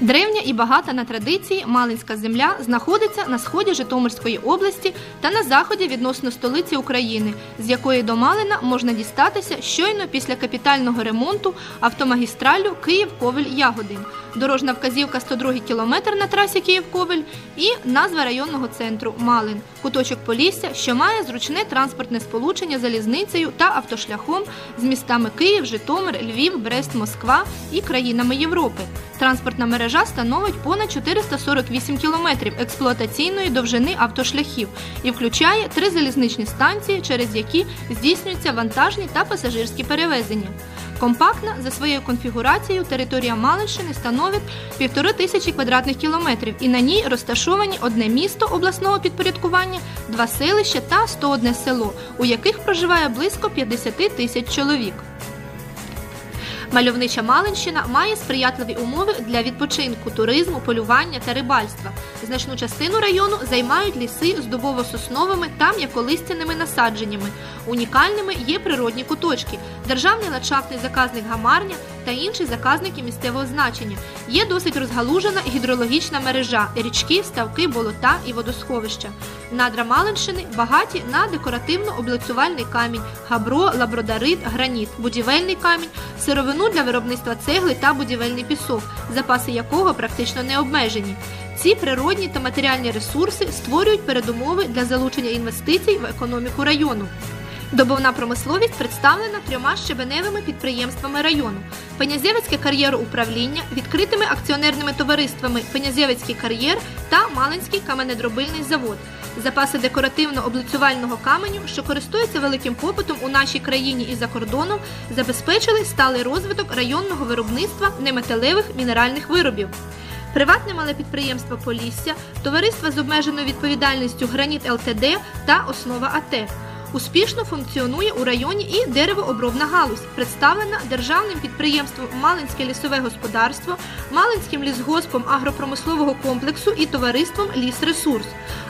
Древня і багата на традиції Малинська земля знаходиться на сході Житомирської області та на заході відносно столиці України, з якої до Малина можна дістатися щойно після капітального ремонту автомагістралю Київ-Ковель-Ягодин. Дорожна вказівка 102 кілометр на трасі Київ-Ковель і назва районного центру Малин, куточок Полісся, що має зручне транспортне сполучення залізницею та автошляхом з містами Київ, Житомир, Львів, Брест, Москва і країнами Європи. Транспортна мережа становить понад 448 кілометрів експлуатаційної довжини автошляхів і включає три залізничні станції, через які здійснюються вантажні та пасажирські перевезення. Компактна за своєю конфігурацією територія Малинщини становить півтори тисячі квадратних кілометрів, і на ній розташовані одне місто обласного підпорядкування, два селища та 101 село, у яких проживає близько 50 тисяч чоловік. Мальовнича Малинщина має сприятливі умови для відпочинку, туризму, полювання та рибальства. Значну частину району займають ліси з дубово-сосновими та м'яколистяними насадженнями. Унікальними є природні куточки, державний ландшафтний заказник Гамарня та інші заказники місцевого значення. Є досить розгалужена гідрологічна мережа, річки, ставки, болота і водосховища. Надра Малинщини багаті на декоративно-облицювальний камінь, габро, лабродарит, граніт, будівельний камінь, сировину для виробництва цегли та будівельний пісок, запаси якого практично не обмежені. Ці природні та матеріальні ресурси створюють передумови для залучення інвестицій в економіку району. Добовна промисловість представлена трьома щебеневими підприємствами району: Пенязєвицьке кар'єроуправління, відкритими акціонерними товариствами Пенязєвицький кар'єр та Малинський каменедробильний завод. Запаси декоративно-облицювального каменю, що користуються великим попитом у нашій країні і за кордоном, забезпечили сталий розвиток районного виробництва неметалевих мінеральних виробів. Приватне мале підприємство Полісся, товариство з обмеженою відповідальністю Граніт ЛТД та Основа АТ. Успішно функціонує у районі і деревообробна галузь, представлена державним підприємством Малинське лісове господарство, Малинським лісгоспом агропромислового комплексу і товариством Лісресурс.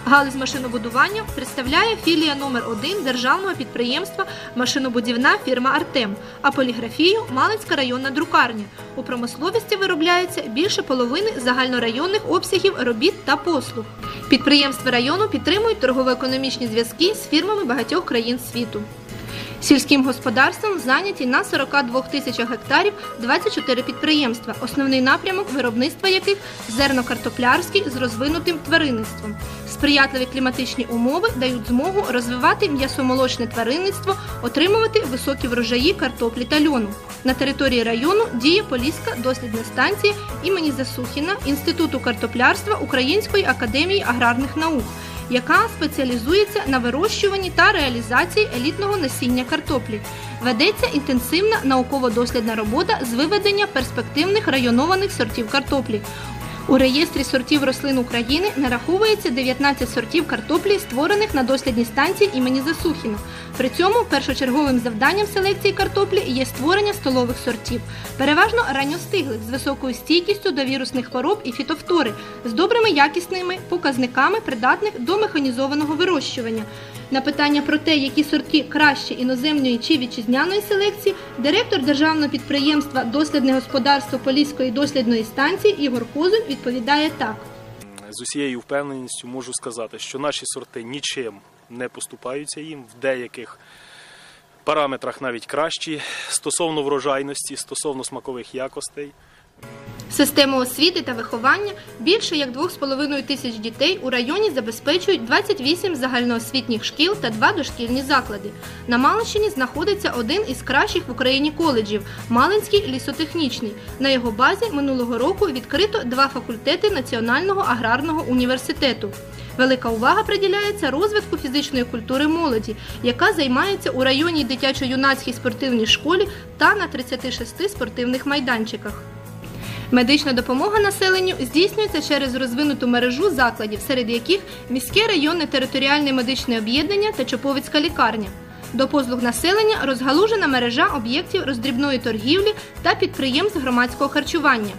Галузь машинобудування представляє філія номер 1 державного підприємства Машинобудівна фірма Артем, а поліграфію Малинська районна друкарня. У промисловості виробляється більше половини загальнорайонних обсягів робіт та послуг. Підприємства району підтримують торгово-економічні зв'язки з фірмами багатьох країн світу. Сільським господарством зайняті на 42 тисячах гектарів 24 підприємства, основний напрямок виробництва яких зернокартоплярський з розвинутим тваринництвом. Сприятливі кліматичні умови дають змогу розвивати м'ясомолочне тваринництво, отримувати високі врожаї картоплі та льону. На території району діє Поліська дослідна станція імені Засухіна Інституту картоплярства Української академії аграрних наук яка спеціалізується на вирощуванні та реалізації елітного насіння картоплі. Ведеться інтенсивна науково-дослідна робота з виведення перспективних районованих сортів картоплі. У реєстрі сортів рослин України нараховується 19 сортів картоплі, створених на дослідній станції імені Засухіна. При цьому першочерговим завданням селекції картоплі є створення столових сортів, переважно ранньостиглих з високою стійкістю до вірусних хвороб і фітофтори, з добрими якісними показниками, придатних до механізованого вирощування. На питання про те, які сорти краще іноземної чи вітчизняної селекції, директор державного підприємства Дослідне господарство Поліської дослідної станції Ігор Козуль відповідає так. З усією впевненістю можу сказати, що наші сорти нічим не поступаються їм в деяких параметрах навіть кращі стосовно врожайності, стосовно смакових якостей. Систему освіти та виховання більше як 2,5 тисяч дітей у районі забезпечують 28 загальноосвітніх шкіл та два дошкільні заклади. На Малинщині знаходиться один із кращих в Україні коледжів Малинський лісотехнічний. На його базі минулого року відкрито два факультети Національного аграрного університету. Велика увага приділяється розвитку фізичної культури молоді, яка займається у районній дитячо-юнацькій спортивній школі та на 36 спортивних майданчиках. Медична допомога населенню здійснюється через розвинуту мережу закладів, серед яких міське районне територіальне медичне об'єднання та Чоповицька лікарня. До послуг населення розгалужена мережа об'єктів роздрібної торгівлі та підприємств громадського харчування.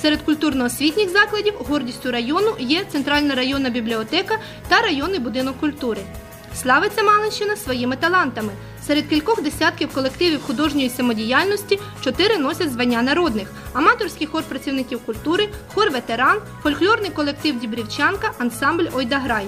Серед культурно-освітніх закладів гордістю району є Центральна районна бібліотека та районний будинок культури. Славиться Малинщина своїми талантами. Серед кількох десятків колективів художньої самодіяльності чотири носять звання народних: аматорський хор працівників культури, хор ветеран, фольклорний колектив Дібрівчанка, ансамбль Ойдаграй.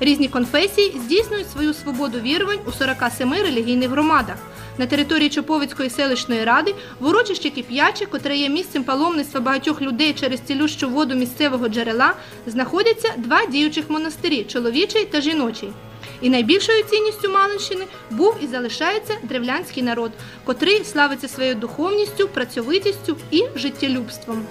Різні конфесії здійснюють свою свободу вірувань у 47 релігійних громадах. На території Чоповицької селищної ради в урочищі Кип'яче, котре є місцем паломництва багатьох людей через цілющу воду місцевого джерела, знаходяться два діючих монастирі чоловічий та жіночий. І найбільшою цінністю Малинщини був і залишається древлянський народ, котрий славиться своєю духовністю, працьовитістю і життєлюбством.